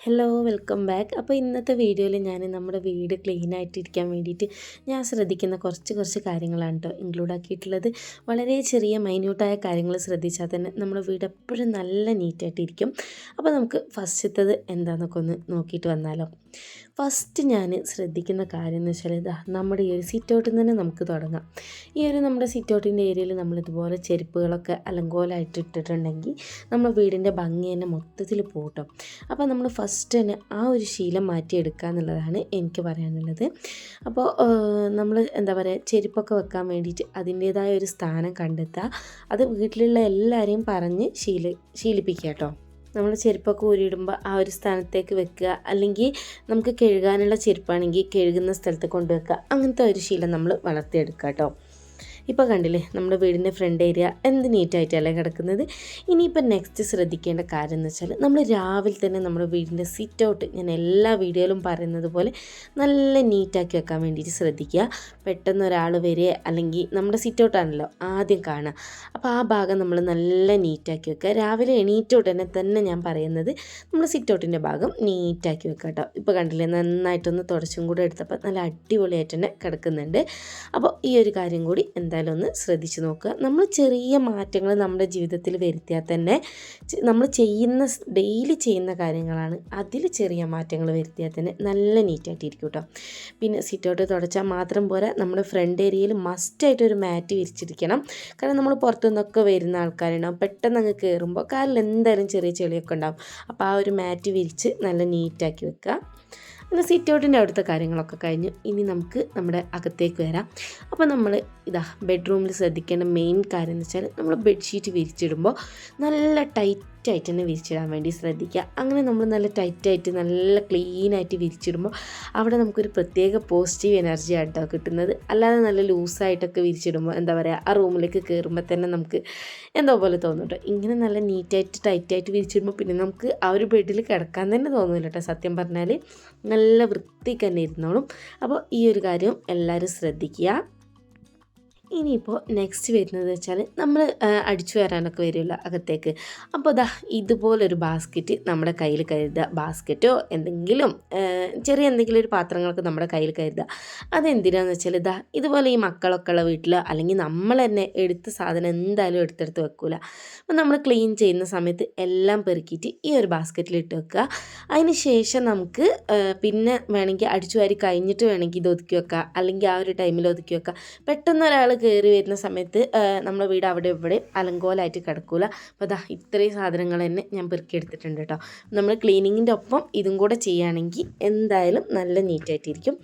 Hello welcome back അപ്പോൾ ഇന്നത്തെ വീഡിയോയിൽ ഞാൻ നമ്മുടെ വീട് ക്ലീൻ ആയിട്ടിരിക്കാൻ വേണ്ടിയിട്ട് ഞാൻ ശ്രദ്ധിക്കുന്ന കുറച്ച് കുറച്ച് കാര്യങ്ങളാണ് കേട്ടോ ഇൻക്ലൂഡ് ആക്കിയിട്ടുള്ളത്. വളരെ ചെറിയ മൈന്യൂട്ടായ കാര്യങ്ങൾ ശ്രദ്ധിച്ചാൽ തന്നെ നമ്മുടെ വീട് എപ്പോഴും നല്ല നീറ്റായിട്ടിരിക്കും അപ്പോൾ നമുക്ക് ഫസ്റ്റത്തത് എന്താണെന്നൊക്കെ ഒന്ന് നോക്കിയിട്ട് വന്നാലോ. ഫസ്റ്റ് ഞാൻ ശ്രദ്ധിക്കുന്ന കാര്യം എന്ന് വെച്ചാൽ ഇതാ നമ്മുടെ ഈ ഒരു സിറ്റൗട്ടിൽ തന്നെ നമുക്ക് തുടങ്ങാം. ഈ ഒരു നമ്മുടെ സിറ്റൗട്ടിന്റെ ഏരിയയിൽ നമ്മൾ ഇതുപോലെ ചെരുപ്പുകളൊക്കെ അലങ്കോലായിട്ട് ഇട്ടിട്ടുണ്ടെങ്കിൽ നമ്മുടെ വീടിന്റെ ഭംഗി തന്നെ മൊത്തത്തിൽ പോട്ടോ. അപ്പോൾ നമ്മൾ ഫസ്റ്റ് തന്നെ ആ ഒരു ശീലം മാറ്റിയെടുക്കുക എന്നുള്ളതാണ് എനിക്ക് പറയാനുള്ളത്. അപ്പോൾ നമ്മൾ എന്താ പറയുക ചെരുപ്പൊക്കെ വെക്കാൻ വേണ്ടിയിട്ട് അതിന്റേതായ ഒരു സ്ഥാനം കണ്ടെത്തുക. അത് വീട്ടിലുള്ള എല്ലാവരെയും പറഞ്ഞ് ശീല ശീലിപ്പിക്കുക കേട്ടോ. നമ്മൾ ചെരുപ്പൊക്കെ ഊരിയിടുമ്പോൾ ആ ഒരു സ്ഥാനത്തേക്ക് വെക്കുക. അല്ലെങ്കിൽ നമുക്ക് കഴുകാനുള്ള ചെരുപ്പാണെങ്കിൽ കഴുകുന്ന സ്ഥലത്ത് കൊണ്ടുവെക്കുക അങ്ങനത്തെ ഒരു ശീലം നമ്മൾ വളർത്തിയെടുക്കുക കേട്ടോ. ഇപ്പോൾ കണ്ടില്ലേ നമ്മുടെ വീടിന്റെ ഫ്രണ്ട് ഏരിയ എന്ത് നീറ്റായിട്ടല്ലേ കിടക്കുന്നത്? ഇനിയിപ്പോൾ നെക്സ്റ്റ് ശ്രദ്ധിക്കേണ്ട കാര്യം എന്ന് വെച്ചാൽ നമ്മൾ രാവിലെ തന്നെ നമ്മുടെ വീടിന്റെ സിറ്റ് ഔട്ട് ഞാൻ എല്ലാ വീഡിയോയിലും പറയുന്നത് പോലെ നല്ല നീറ്റാക്കി വെക്കാൻ വേണ്ടിയിട്ട് ശ്രദ്ധിക്കുക. പെട്ടെന്ന് ഒരാൾ വരെ അല്ലെങ്കിൽ നമ്മുടെ സിറ്റ് ഔട്ടാണല്ലോ ആദ്യം കാണുക. അപ്പോൾ ആ ഭാഗം നമ്മൾ നല്ല നീറ്റാക്കി വെക്കുക. രാവിലെ എണീറ്റ ഉടനെ തന്നെ ഞാൻ പറയുന്നത് നമ്മൾ സിറ്റ് ഔട്ടിന്റെ ഭാഗം നീറ്റാക്കി വെക്കുക കേട്ടോ. ഇപ്പോൾ കണ്ടില്ലേ നന്നായിട്ടൊന്ന് തുടച്ചും കൂടെ എടുത്തപ്പോൾ നല്ല അടിപൊളിയായിട്ട് തന്നെ കിടക്കുന്നുണ്ട്. അപ്പോൾ ഈ ഒരു കാര്യം കൂടി എന്തായാലും എന്തായാലും ഒന്ന് ശ്രദ്ധിച്ചു നോക്കുക. നമ്മൾ ചെറിയ മാറ്റങ്ങൾ നമ്മുടെ ജീവിതത്തിൽ വരുത്തിയാൽ തന്നെ നമ്മൾ ചെയ്യുന്ന ഡെയിലി ചെയ്യുന്ന കാര്യങ്ങളാണ് അതിൽ ചെറിയ മാറ്റങ്ങൾ വരുത്തിയാൽ തന്നെ നല്ല നീറ്റായിട്ടിരിക്കും കേട്ടോ പിന്നെ സിറ്റൗട്ട് തുടച്ചാൽ മാത്രം പോരാ. നമ്മുടെ ഫ്രണ്ട് ഏരിയയിൽ മസ്റ്റായിട്ട് ഒരു മാറ്റ് വിരിച്ചിരിക്കണം. കാരണം നമ്മൾ പുറത്തു നിന്നൊക്കെ വരുന്ന ആൾക്കാരുണ്ടാവും പെട്ടെന്ന് അങ്ങ് കയറുമ്പോൾ കാലിൽ എന്തായാലും ചെറിയ ചെളിയൊക്കെ ഉണ്ടാവും. അപ്പോൾ ആ ഒരു മാറ്റ് വിരിച്ച് നല്ല നീറ്റാക്കി വെക്കുക. പിന്നെ സിറ്റ് ഔട്ടിന്റെ അവിടുത്തെ കാര്യങ്ങളൊക്കെ കഴിഞ്ഞു ഇനി നമുക്ക് നമ്മുടെ അകത്തേക്ക് വരാം. അപ്പോൾ നമ്മൾ ഇതാ ബെഡ്റൂമിൽ ശ്രദ്ധിക്കേണ്ട മെയിൻ കാര്യം എന്ന് വെച്ചാൽ നമ്മൾ ബെഡ്ഷീറ്റ് വിരിച്ചിടുമ്പോൾ നല്ല ടൈറ്റ് ടൈറ്റായിട്ട് തന്നെ വിരിച്ചിടാൻ വേണ്ടി ശ്രദ്ധിക്കുക. അങ്ങനെ നമ്മൾ നല്ല ടൈറ്റായിട്ട് നല്ല ക്ലീനായിട്ട് വിരിച്ചിടുമ്പോൾ അവിടെ നമുക്കൊരു പ്രത്യേക പോസിറ്റീവ് എനർജി ആയിട്ടോ കിട്ടുന്നത്. അല്ലാതെ നല്ല ലൂസായിട്ടൊക്കെ വിരിച്ചിടുമ്പോൾ എന്താ പറയുക ആ റൂമിലേക്ക് കയറുമ്പോൾ തന്നെ നമുക്ക് എന്തോ പോലെ തോന്നും കേട്ടോ ഇങ്ങനെ നല്ല നീറ്റായിട്ട് ടൈറ്റായിട്ട് വിരിച്ചിടുമ്പോൾ പിന്നെ നമുക്ക് ആ ഒരു ബെഡിൽ കിടക്കാൻ തന്നെ തോന്നില്ല കേട്ടോ സത്യം പറഞ്ഞാൽ നല്ല വൃത്തിക്ക് തന്നെ ഇരുന്നോളും. അപ്പോൾ ഈ ഒരു കാര്യം എല്ലാവരും ശ്രദ്ധിക്കുക. ഇനിയിപ്പോൾ നെക്സ്റ്റ് വരുന്നത് വെച്ചാൽ നമ്മൾ അടിച്ചു വരാനൊക്കെ വരുമല്ലോ അകത്തേക്ക്. അപ്പോൾ ദാ ഇതുപോലൊരു ബാസ്ക്കറ്റ് നമ്മുടെ കയ്യിൽ കരുതുക. ബാസ്ക്കറ്റോ എന്തെങ്കിലും ചെറിയ എന്തെങ്കിലും ഒരു പാത്രങ്ങളൊക്കെ നമ്മുടെ കയ്യിൽ കരുതുക. അതെന്തിനാന്ന് വെച്ചാൽ ഇതാ ഇതുപോലെ ഈ മക്കളൊക്കെ ഉള്ള വീട്ടിൽ അല്ലെങ്കിൽ നമ്മൾ തന്നെ എടുത്ത സാധനം എന്തായാലും എടുത്തെടുത്ത് വെക്കൂല. അപ്പോൾ നമ്മൾ ക്ലീൻ ചെയ്യുന്ന സമയത്ത് എല്ലാം പെറുക്കിയിട്ട് ഈ ഒരു ബാസ്ക്കറ്റിൽ ഇട്ട് വെക്കുക അതിന് ശേഷം നമുക്ക് പിന്നെ വേണമെങ്കിൽ അടിച്ചു വാരി കഴിഞ്ഞിട്ട് വേണമെങ്കിൽ ഇത് ഒതുക്കി വെക്കുക അല്ലെങ്കിൽ ആ ഒരു ടൈമിൽ ഒതുക്കി വെക്കുക പെട്ടെന്ന് ഒരാൾ കയറി വരുന്ന സമയത്ത് നമ്മുടെ വീട് അവിടെ ഇവിടെ അലങ്കോലായിട്ട് കിടക്കൂല. അപ്പോൾ അതാ ഇത്രയും സാധനങ്ങൾ തന്നെ ഞാൻ പെറുക്കിയെടുത്തിട്ടുണ്ട് കേട്ടോ നമ്മൾ ക്ലീനിങ്ങിന്റെ ഒപ്പം ഇതും കൂടെ ചെയ്യുകയാണെങ്കിൽ എന്തായാലും നല്ല നീറ്റായിട്ടിരിക്കും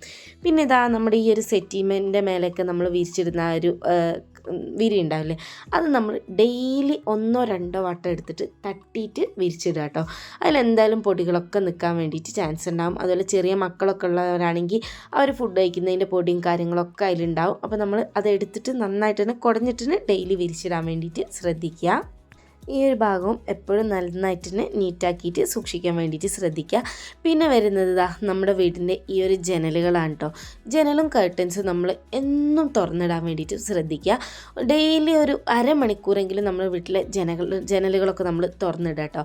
പിന്നെ ഇതാ നമ്മുടെ ഈ ഒരു സെറ്റിമെന്റെ മേലെയൊക്കെ നമ്മൾ വിരിച്ചിടുന്ന ആ ഒരു വിരി ഉണ്ടാവില്ലേ? അത് നമ്മൾ ഡെയിലി ഒന്നോ രണ്ടോ വട്ടം എടുത്തിട്ട് തട്ടിയിട്ട് വിരിച്ചിടുക കേട്ടോ. അതിലെന്തായാലും പൊടികളൊക്കെ നിൽക്കാൻ വേണ്ടിയിട്ട് ചാൻസ് ഉണ്ടാവും. അതുപോലെ ചെറിയ മക്കളൊക്കെ ഉള്ളവരാണെങ്കിൽ അവർ ഫുഡ് കഴിക്കുന്നതിന്റെ പൊടിയും കാര്യങ്ങളൊക്കെ അതിലുണ്ടാവും. അപ്പോൾ നമ്മൾ അത് എടുത്തിട്ട് നന്നായിട്ട് തന്നെ കുടഞ്ഞിട്ട് ഡെയിലി വിരിച്ചിടാൻ വേണ്ടിയിട്ട് ശ്രദ്ധിക്കുക. ഈ ഒരു ഭാഗവും എപ്പോഴും നന്നായിട്ട് തന്നെ നീറ്റാക്കിയിട്ട് സൂക്ഷിക്കാൻ വേണ്ടിയിട്ട് ശ്രദ്ധിക്കുക. പിന്നെ വരുന്നത് ഇതാ നമ്മുടെ വീടിന്റെ ഈ ഒരു ജനലുകളാണ് കേട്ടോ ജനലും കർട്ടൻസും നമ്മൾ എന്നും തുറന്നിടാൻ വേണ്ടിയിട്ട് ശ്രദ്ധിക്കുക. ഡെയിലി ഒരു അരമണിക്കൂറെങ്കിലും നമ്മുടെ വീട്ടിലെ ജനകൾ ജനലുകളൊക്കെ നമ്മൾ തുറന്നിടുക കേട്ടോ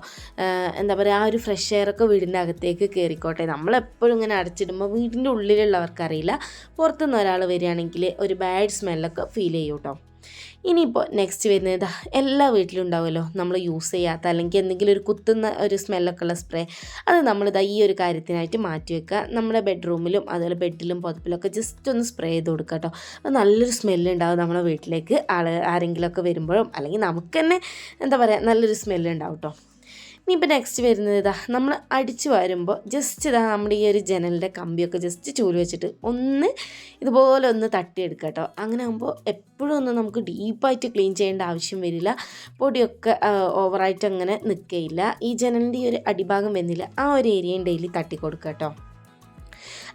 എന്താ പറയുക ആ ഒരു ഫ്രഷ് എയറൊക്കെ വീടിന്റെ അകത്തേക്ക് കയറിക്കോട്ടെ നമ്മളെപ്പോഴും ഇങ്ങനെ അടച്ചിടുമ്പോൾ വീടിന്റെ ഉള്ളിലുള്ളവർക്കറിയില്ല. പുറത്തുനിന്ന് ഒരാൾ വരികയാണെങ്കിൽ ഒരു ബാഡ് സ്മെല്ലൊക്കെ ഫീൽ ചെയ്യും കേട്ടോ ഇനിയിപ്പോൾ നെക്സ്റ്റ് വരുന്നത് എല്ലാ വീട്ടിലും ഉണ്ടാവുമല്ലോ. നമ്മൾ യൂസ് ചെയ്യാത്ത അല്ലെങ്കിൽ എന്തെങ്കിലും ഒരു കുത്തുന്ന ഒരു സ്മെല്ലൊക്കെ ഉള്ള സ്പ്രേ അത് നമ്മളിതാ ഈ ഒരു കാര്യത്തിനായിട്ട് മാറ്റി വെക്കുക. നമ്മുടെ ബെഡ്റൂമിലും അതുപോലെ ബെഡിലും പുതപ്പിലൊക്കെ ജസ്റ്റ് ഒന്ന് സ്പ്രേ ചെയ്ത് കൊടുക്കുക കേട്ടോ. അപ്പോൾ നല്ലൊരു സ്മെല്ലുണ്ടാവും നമ്മുടെ വീട്ടിലേക്ക്. ആൾ ആരെങ്കിലുമൊക്കെ വരുമ്പോഴും അല്ലെങ്കിൽ നമുക്ക് തന്നെ എന്താ പറയുക നല്ലൊരു സ്മെല്ലുണ്ടാവും കേട്ടോ. ഇനിയിപ്പോൾ നെക്സ്റ്റ് വരുന്നത് ഇതാ നമ്മൾ അടിച്ചു വരുമ്പോൾ ജസ്റ്റ് ഇതാ നമ്മുടെ ഈ ഒരു ജനലിന്റെ കമ്പിയൊക്കെ ജസ്റ്റ് ചൂൽ വെച്ചിട്ട് ഒന്ന് ഇതുപോലെ ഒന്ന് തട്ടിയെടുക്കുക കേട്ടോ അങ്ങനെ ആകുമ്പോൾ എപ്പോഴും ഒന്നും നമുക്ക് ഡീപ്പായിട്ട് ക്ലീൻ ചെയ്യേണ്ട ആവശ്യം വരില്ല. പൊടിയൊക്കെ ഓവറായിട്ട് അങ്ങനെ നിൽക്കുകയില്ല ഈ ജനലിന്റെ ഈ ഒരു അടിഭാഗം വരുന്നില്ല. ആ ഒരു ഏരിയയും ഡെയിലി തട്ടിക്കൊടുക്കുക കേട്ടോ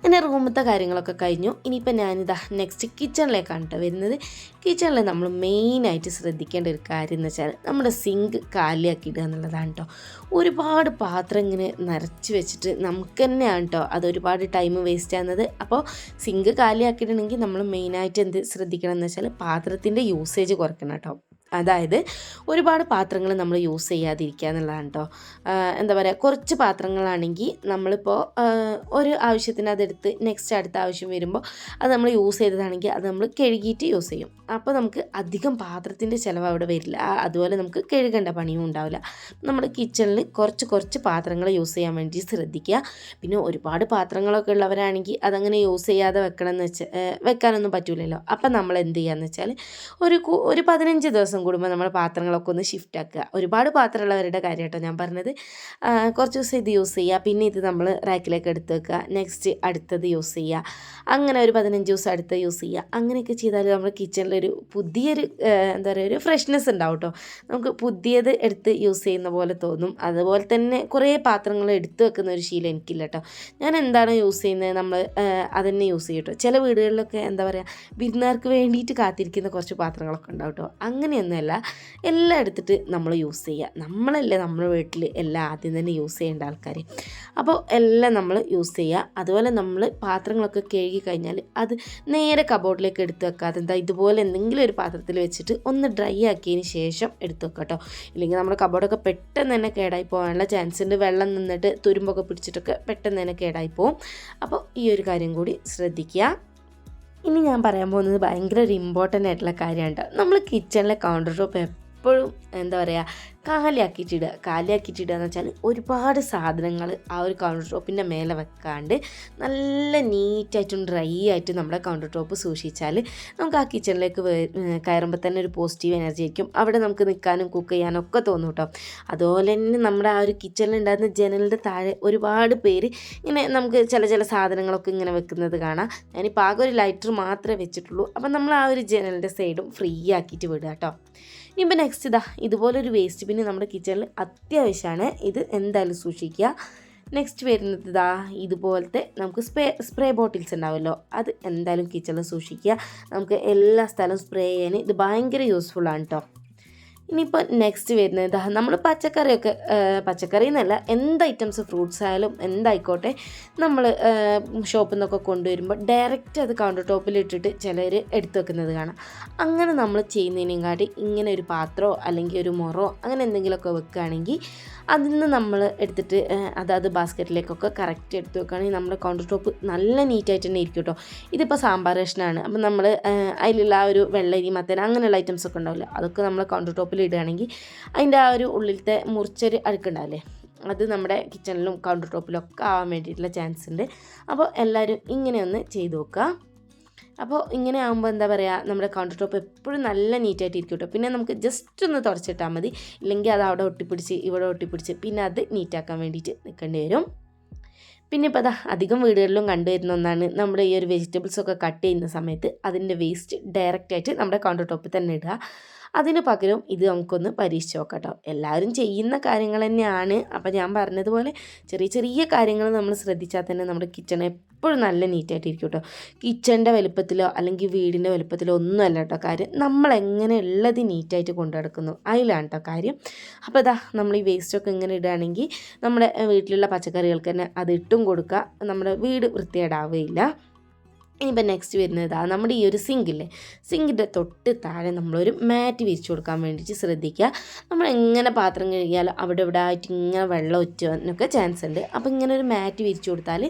എന്റെ റൂമത്തെ കാര്യങ്ങളൊക്കെ കഴിഞ്ഞു. ഇനിയിപ്പോൾ ഞാനിതാ നെക്സ്റ്റ് കിച്ചണിലേക്കാണ് കേട്ടോ വരുന്നത്. കിച്ചണിൽ നമ്മൾ മെയിനായിട്ട് ശ്രദ്ധിക്കേണ്ട ഒരു കാര്യം എന്ന് വെച്ചാൽ നമ്മുടെ സിങ്ക് കാലിയാക്കി ഇടുക എന്നുള്ളതാണ് കേട്ടോ ഒരുപാട് പാത്രം ഇങ്ങനെ നിറച്ച് വെച്ചിട്ട് നമുക്ക് തന്നെയാണ് കേട്ടോ അത് ഒരുപാട് ടൈം വേസ്റ്റ് ആകുന്നത് അപ്പോൾ സിങ്ക് കാലിയാക്കിയിട്ടുണ്ടെങ്കിൽ നമ്മൾ മെയിനായിട്ട് എന്ത് ശ്രദ്ധിക്കണം എന്ന് വെച്ചാൽ പാത്രത്തിന്റെ യൂസേജ് കുറയ്ക്കണം കേട്ടോ അതായത് ഒരുപാട് പാത്രങ്ങൾ നമ്മൾ യൂസ് ചെയ്യാതിരിക്കുക എന്നുള്ളതാണ് കേട്ടോ എന്താ പറയുക കുറച്ച് പാത്രങ്ങളാണെങ്കിൽ നമ്മളിപ്പോൾ ഒരു ആവശ്യത്തിന് അതെടുത്ത് നെക്സ്റ്റ് അടുത്ത ആവശ്യം വരുമ്പോൾ അത് നമ്മൾ യൂസ് ചെയ്തതാണെങ്കിൽ അത് നമ്മൾ കഴുകിയിട്ട് യൂസ് ചെയ്യും. അപ്പോൾ നമുക്ക് അധികം പാത്രത്തിന്റെ ചിലവ് അവിടെ വരില്ല. അതുപോലെ നമുക്ക് കഴുകേണ്ട പണിയും ഉണ്ടാവില്ല. നമ്മൾ കിച്ചണിൽ കുറച്ച് കുറച്ച് പാത്രങ്ങൾ യൂസ് ചെയ്യാൻ വേണ്ടി ശ്രദ്ധിക്കുക. പിന്നെ ഒരുപാട് പാത്രങ്ങളൊക്കെ ഉള്ളവരാണെങ്കിൽ അതങ്ങനെ യൂസ് ചെയ്യാതെ വെക്കണം എന്ന് വെച്ചാൽ വെക്കാനൊന്നും പറ്റില്ലല്ലോ അപ്പം നമ്മൾ എന്ത് ചെയ്യാന്ന് വെച്ചാൽ ഒരു ഒരു പതിനഞ്ച് ദിവസം കൂടുമ്പോൾ നമ്മൾ പാത്രങ്ങളൊക്കെ ഒന്ന് ഷിഫ്റ്റ് ആക്കുക. ഒരുപാട് പാത്രമുള്ളവരുടെ കാര്യം കേട്ടോ ഞാൻ പറഞ്ഞത്. കുറച്ച് ദിവസം ഇത് യൂസ് ചെയ്യുക. പിന്നെ ഇത് നമ്മൾ റാക്കിലേക്ക് എടുത്ത് വെക്കുക. നെക്സ്റ്റ് അടുത്തത് യൂസ് ചെയ്യുക. അങ്ങനെ ഒരു പതിനഞ്ച് ദിവസം അടുത്ത് യൂസ് ചെയ്യുക. അങ്ങനെയൊക്കെ ചെയ്താൽ നമ്മുടെ കിച്ചണിലൊരു പുതിയൊരു എന്താ പറയുക ഒരു ഫ്രഷ്നെസ് ഉണ്ടാവും കേട്ടോ നമുക്ക് പുതിയത് എടുത്ത് യൂസ് ചെയ്യുന്ന പോലെ തോന്നും. അതുപോലെ തന്നെ കുറേ പാത്രങ്ങൾ എടുത്ത് വെക്കുന്ന ഒരു ശീലം എനിക്കില്ല കേട്ടോ ഞാൻ എന്താണ് യൂസ് ചെയ്യുന്നത്? നമ്മൾ അതന്നെ യൂസ് ചെയ്യും കേട്ടോ ചില വീടുകളിലൊക്കെ എന്താ പറയുക വിരുന്നുകാർക്ക് വേണ്ടിയിട്ട് കാത്തിരിക്കുന്ന കുറച്ച് പാത്രങ്ങളൊക്കെ ഉണ്ടാവും കേട്ടോ അങ്ങനെയൊന്നുമല്ല എല്ലാം എടുത്തിട്ട് നമ്മൾ യൂസ് ചെയ്യുക. നമ്മളല്ലേ നമ്മുടെ വീട്ടിൽ എല്ലാം ആദ്യം തന്നെ യൂസ് ചെയ്യേണ്ട ആൾക്കാർ അപ്പോൾ എല്ലാം നമ്മൾ യൂസ് ചെയ്യുക. അതുപോലെ നമ്മൾ പാത്രങ്ങളൊക്കെ കഴുകി കഴിഞ്ഞാൽ അത് നേരെ കബോർഡിലേക്ക് എടുത്ത് വെക്കാതെ എന്താ ഇതുപോലെ എന്തെങ്കിലും ഒരു പാത്രത്തിൽ വെച്ചിട്ട് ഒന്ന് ഡ്രൈ ആക്കിയതിന് ശേഷം എടുത്ത് വെക്കുക കേട്ടോ. ഇല്ലെങ്കിൽ നമ്മുടെ കബോർഡൊക്കെ പെട്ടെന്ന് തന്നെ കേടായി പോകാനുള്ള ചാൻസ് ഉണ്ട്. വെള്ളം നിന്നിട്ട് തുരുമ്പൊക്കെ പിടിച്ചിട്ടൊക്കെ പെട്ടെന്ന് തന്നെ കേടായി പോകും അപ്പോൾ ഈ ഒരു കാര്യം കൂടി ശ്രദ്ധിക്കുക. ഇനി ഞാൻ പറയാൻ പോകുന്നത് ഭയങ്കര ഒരു ഇമ്പോർട്ടന്റ് ആയിട്ടുള്ള കാര്യമാണ് നമ്മൾ കിച്ചണിലെ കൗണ്ടർ ടോപ്പ് എപ്പോഴും എന്താ പറയുക കാലിയാക്കിയിട്ടിടുക. കാലിയാക്കിയിട്ടിടുക എന്ന് വെച്ചാൽ ഒരുപാട് സാധനങ്ങൾ ആ ഒരു കൗണ്ടർ ടോപ്പിന്റെ മേലെ വെക്കാണ്ട് നല്ല നീറ്റായിട്ടും ഡ്രൈ ആയിട്ട് നമ്മുടെ കൗണ്ടർ ടോപ്പ് സൂക്ഷിച്ചാൽ നമുക്ക് ആ കിച്ചണിലേക്ക് കയറുമ്പോൾ തന്നെ ഒരു പോസിറ്റീവ് എനർജി ആയിരിക്കും. അവിടെ നമുക്ക് നിൽക്കാനും കുക്ക് ചെയ്യാനും ഒക്കെ തോന്നും കേട്ടോ അതുപോലെ തന്നെ നമ്മുടെ ആ ഒരു കിച്ചണിൽ ഉണ്ടായിരുന്ന ജനലിന്റെ താഴെ ഒരുപാട് പേര് ഇങ്ങനെ നമുക്ക് ചില ചില സാധനങ്ങളൊക്കെ ഇങ്ങനെ വെക്കുന്നത് കാണാം. ഞാനിപ്പോൾ ആകെ ഒരു ലൈറ്റർ മാത്രമേ വെച്ചിട്ടുള്ളൂ. അപ്പം നമ്മൾ ആ ഒരു ജനലിന്റെ സൈഡും ഫ്രീ ആക്കിയിട്ട് വിടുക കേട്ടോ ഇനിയിപ്പോൾ നെക്സ്റ്റ് ഇതാ ഇതുപോലൊരു വേസ്റ്റ് ബിന്ന് നമ്മുടെ കിച്ചണിൽ അത്യാവശ്യമാണ് ഇത് എന്തായാലും സൂക്ഷിക്കുക. നെക്സ്റ്റ് വരുന്നത് ഇതാ ഇതുപോലത്തെ നമുക്ക് സ്പ്രേ സ്പ്രേ ബോട്ടിൽസ് ഉണ്ടാവുമല്ലോ അത് എന്തായാലും കിച്ചണിൽ സൂക്ഷിക്കുക. നമുക്ക് എല്ലാ സ്ഥലവും സ്പ്രേ ചെയ്യാൻ ഇത് ഭയങ്കര യൂസ്ഫുള്ളാണ് കേട്ടോ ഇനിയിപ്പോൾ നെക്സ്റ്റ് വരുന്നത്. ഇതാ നമ്മൾ പച്ചക്കറിയൊക്കെ പച്ചക്കറി എന്നല്ല എന്ത് ഐറ്റംസ് ഫ്രൂട്ട്സ് ആയാലും എന്തായിക്കോട്ടെ നമ്മൾ ഷോപ്പിൽ നിന്നൊക്കെ കൊണ്ടുവരുമ്പോൾ ഡയറക്റ്റ് അത് കൗണ്ടർ ടോപ്പിൽ ഇട്ടിട്ട് ചിലർ എടുത്തു വെക്കുന്നത് കാണാം. അങ്ങനെ നമ്മൾ ചെയ്യുന്നതിനെക്കാട്ടി ഇങ്ങനെ ഒരു പാത്രമോ അല്ലെങ്കിൽ ഒരു മുറോ അങ്ങനെ എന്തെങ്കിലുമൊക്കെ വെക്കുകയാണെങ്കിൽ അതിൽ നിന്ന് നമ്മൾ എടുത്തിട്ട് അതാത് ബാസ്ക്കറ്റിലേക്കൊക്കെ കറക്റ്റ് എടുത്ത് വെക്കുകയാണെങ്കിൽ നമ്മുടെ കൗണ്ടർ ടോപ്പ് നല്ല നീറ്റായിട്ട് തന്നെ ഇരിക്കും കേട്ടോ ഇതിപ്പോൾ സാമ്പാർ കഷ്ണമാണ് അപ്പം നമ്മൾ അതിലുള്ള ആ ഒരു വെള്ളരി മത്തൻ അങ്ങനെയുള്ള ഐറ്റംസ് ഒക്കെ ഉണ്ടാവില്ല അതൊക്കെ നമ്മൾ കൗണ്ടർ ടോപ്പിൽ ഇടുകയാണെങ്കിൽ അതിന്റെ ആ ഒരു ഉള്ളിലത്തെ മുറിച്ചൊരു അഴുക്കുണ്ടാവില്ലേ അത് നമ്മുടെ കിച്ചണിലും കൗണ്ടർ ടോപ്പിലും ഒക്കെ ആവാൻ വേണ്ടിയിട്ടുള്ള ചാൻസ് ഉണ്ട്. അപ്പോൾ എല്ലാവരും ഇങ്ങനെയൊന്ന് ചെയ്ത് നോക്കുക. അപ്പോൾ ഇങ്ങനെ ആകുമ്പോൾ എന്താ പറയുക നമ്മുടെ കൗണ്ടർ ടോപ്പ് എപ്പോഴും നല്ല നീറ്റായിട്ട് ഇരിക്കും കേട്ടോ. പിന്നെ നമുക്ക് ജസ്റ്റ് ഒന്ന് തുടച്ചിട്ടാൽ മതി. ഇല്ലെങ്കിൽ അത് അവിടെ ഒട്ടിപ്പിടിച്ച് ഇവിടെ ഒട്ടിപ്പിടിച്ച് പിന്നെ അത് നീറ്റാക്കാൻ വേണ്ടിയിട്ട് നിൽക്കേണ്ടി വരും. പിന്നെ ഇപ്പോൾ അതാ അധികം വീടുകളിലും കണ്ടുവരുന്ന ഒന്നാണ് നമ്മുടെ ഈ ഒരു വെജിറ്റബിൾസ് ഒക്കെ കട്ട് ചെയ്യുന്ന സമയത്ത് അതിന്റെ വേസ്റ്റ് ഡയറക്റ്റായിട്ട് നമ്മുടെ കൗണ്ടർ ടോപ്പിൽ തന്നെ ഇടുക. അതിന് പകരം ഇത് നമുക്കൊന്ന് പരീക്ഷിച്ച് നോക്കാം കേട്ടോ. എല്ലാവരും ചെയ്യുന്ന കാര്യങ്ങൾ തന്നെയാണ്. അപ്പോൾ ഞാൻ പറഞ്ഞതുപോലെ ചെറിയ ചെറിയ കാര്യങ്ങൾ നമ്മൾ ശ്രദ്ധിച്ചാൽ തന്നെ നമ്മുടെ കിച്ചൺ എപ്പോഴും നല്ല നീറ്റായിട്ട് ഇരിക്കും കേട്ടോ കിച്ചണിന്റെ വലുപ്പത്തിലോ അല്ലെങ്കിൽ വീടിന്റെ വലുപ്പത്തിലോ ഒന്നുമല്ല കേട്ടോ കാര്യം. നമ്മൾ എങ്ങനെ ഉള്ളത് നീറ്റായിട്ട് കൊണ്ടു നടക്കുന്നു അതിലാണ് കേട്ടോ കാര്യം. അപ്പോൾ ഇതാ നമ്മൾ ഈ വേസ്റ്റൊക്കെ ഇങ്ങനെ ഇടുകയാണെങ്കിൽ നമ്മുടെ വീട്ടിലുള്ള പച്ചക്കറികൾക്ക് തന്നെ അത് ഇട്ടും കൊടുക്കുക. നമ്മുടെ വീട് വൃത്തികേടാവുകയില്ല. ഇനിയിപ്പോൾ നെക്സ്റ്റ് വരുന്നത് ഇതാ നമ്മുടെ ഈ ഒരു സിങ്കില്ലേ സിങ്കിന്റെ തൊട്ട് താഴെ നമ്മളൊരു മാറ്റ് വിരിച്ചു കൊടുക്കാൻ വേണ്ടിയിട്ട് ശ്രദ്ധിക്കുക. നമ്മൾ എങ്ങനെ പാത്രം കഴുകിയാലും അവിടെ ഇവിടെ ആയിട്ട് ഇങ്ങനെ വെള്ളം ഒറ്റുവാനൊക്കെ ചാൻസ് ഉണ്ട്. അപ്പോൾ ഇങ്ങനെ ഒരു മാറ്റ് വിരിച്ചു കൊടുത്താൽ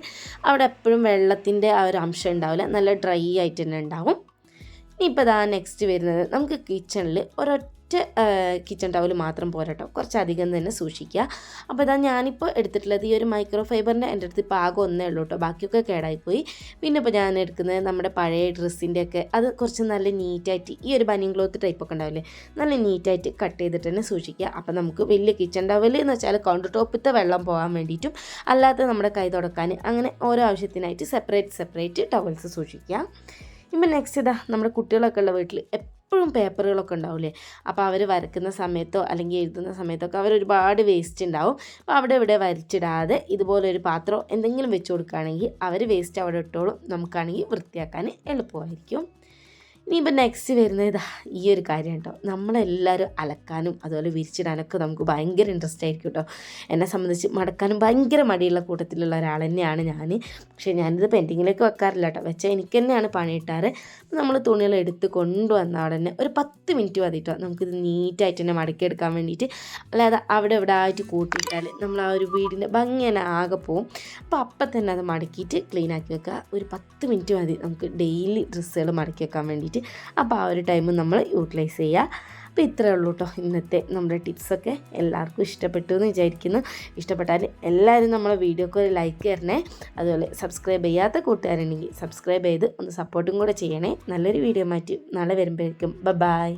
അവിടെ എപ്പോഴും വെള്ളത്തിന്റെ ആ ഒരു അംശം ഉണ്ടാവില്ല. നല്ല ഡ്രൈ ആയിട്ട് തന്നെ ഉണ്ടാവും. ഇനിയിപ്പോൾ ഇതാ നെക്സ്റ്റ് വരുന്നത് നമുക്ക് കിച്ചണിൽ ഒരൊറ്റ കിച്ചൺ ടവൽ മാത്രം പോരാട്ടോ. കുറച്ചധികം തന്നെ സൂക്ഷിക്കുക. അപ്പോൾ ഇതാ ഞാനിപ്പോൾ എടുത്തിട്ടുള്ളത് ഈ ഒരു മൈക്രോ ഫൈബറിന്റെ എന്റെ അടുത്ത് ഇപ്പോൾ ആകെ ഒന്നേ ഉള്ളൂ കേട്ടോ ബാക്കിയൊക്കെ കേടായിപ്പോയി. പിന്നെ ഇപ്പോൾ ഞാൻ എടുക്കുന്നത് നമ്മുടെ പഴയ ഡ്രസ്സിന്റെ ഒക്കെ. അത് കുറച്ച് നല്ല നീറ്റായിട്ട് ഈ ഒരു ബനിയൻ ക്ലോത്ത് ടൈപ്പൊക്കെ ഉണ്ടാവില്ലേ? നല്ല നീറ്റായിട്ട് കട്ട് ചെയ്തിട്ട് തന്നെ സൂക്ഷിക്കുക. അപ്പോൾ നമുക്ക് വലിയ കിച്ചൺ ടവൽ എന്ന് വെച്ചാൽ കൗണ്ടർ ടോപ്പിലത്തെ വെള്ളം പോകാൻ വേണ്ടിയിട്ടും അല്ലാതെ നമ്മുടെ കൈ തുടക്കാൻ അങ്ങനെ ഓരോ ആവശ്യത്തിനായിട്ട് സെപ്പറേറ്റ് സെപ്പറേറ്റ് ടവൽസ് സൂക്ഷിക്കുക. ഇപ്പം നെക്സ്റ്റ് ഇതാ നമ്മുടെ കുട്ടികളൊക്കെ ഉള്ള വീട്ടിൽ എപ്പോഴും പേപ്പറുകളൊക്കെ ഉണ്ടാവില്ലേ അപ്പോൾ അവർ വരക്കുന്ന സമയത്തോ അല്ലെങ്കിൽ എഴുതുന്ന സമയത്തൊക്കെ അവർ ഒരുപാട് വേസ്റ്റ് ഉണ്ടാവും. അപ്പോൾ അവിടെ ഇവിടെ വരച്ചിടാതെ ഇതുപോലെ ഒരു പാത്രമോ എന്തെങ്കിലും വെച്ച് കൊടുക്കുകയാണെങ്കിൽ അവർ വേസ്റ്റ് അവിടെ ഇട്ടോളും. നമുക്കാണെങ്കിൽ വൃത്തിയാക്കാൻ എളുപ്പമായിരിക്കും. ഇനിയിപ്പോൾ നെക്സ്റ്റ് വരുന്നത് ഇതാ ഈ ഒരു കാര്യം കേട്ടോ. നമ്മളെല്ലാവരും അലക്കാനും അതുപോലെ വിരിച്ചിടാനൊക്കെ നമുക്ക് ഭയങ്കര ഇൻട്രസ്റ്റ് ആയിരിക്കും കേട്ടോ. എന്നെ സംബന്ധിച്ച് മടക്കാനും ഭയങ്കര മടിയുള്ള കൂട്ടത്തിലുള്ള ഒരാൾ തന്നെയാണ് ഞാൻ പക്ഷേ ഞാനിത് പെന്റിങ്ങിലേക്ക് വെക്കാറില്ല കേട്ടോ. വെച്ചാൽ എനിക്ക് തന്നെയാണ് പണി കിട്ടാറ് നമ്മൾ തുണികൾ എടുത്ത് കൊണ്ടുവന്ന ഉടനെ ഒരു പത്ത് മിനിറ്റ് മതി കേട്ടോ. നമുക്കിത് നീറ്റായിട്ട് തന്നെ മടക്കിയെടുക്കാൻ വേണ്ടിയിട്ട്. അല്ലാതെ അവിടെ ഇവിടെ ആയിട്ട് കൂട്ടിയിട്ടാൽ നമ്മൾ ആ ഒരു വീടിന്റെ ഭംഗി തന്നെ ആകെ പോവും. അപ്പോൾ അപ്പം തന്നെ അത് മടക്കിയിട്ട് ക്ലീൻ ആക്കി വെക്കുക. ഒരു പത്ത് മിനിറ്റ് മതി നമുക്ക് ഡെയിലി ഡ്രസ്സുകൾ മടക്കി വെക്കാൻ വേണ്ടിയിട്ട്. അപ്പോൾ ആ ഒരു ടൈം നമ്മൾ യൂട്ടിലൈസ് ചെയ്യുക അപ്പോൾ ഇത്രയേ ഉള്ളൂ കേട്ടോ ഇന്നത്തെ നമ്മുടെ ടിപ്സൊക്കെ എല്ലാവർക്കും ഇഷ്ടപ്പെട്ടു എന്ന് വിചാരിക്കുന്നു. ഇഷ്ടപ്പെട്ടാൽ എല്ലാവരും നമ്മളെ വീഡിയോക്ക് ഒരു ലൈക്ക് തരണേ. അതുപോലെ സബ്സ്ക്രൈബ് ചെയ്യാത്ത കൂട്ടുകാരുണ്ടെങ്കിൽ സബ്സ്ക്രൈബ് ചെയ്ത് ഒന്ന് സപ്പോർട്ടും കൂടെ ചെയ്യണേ. നല്ലൊരു വീഡിയോ മാറ്റി നാളെ വരുമ്പോഴേക്കും. ബ ബായ്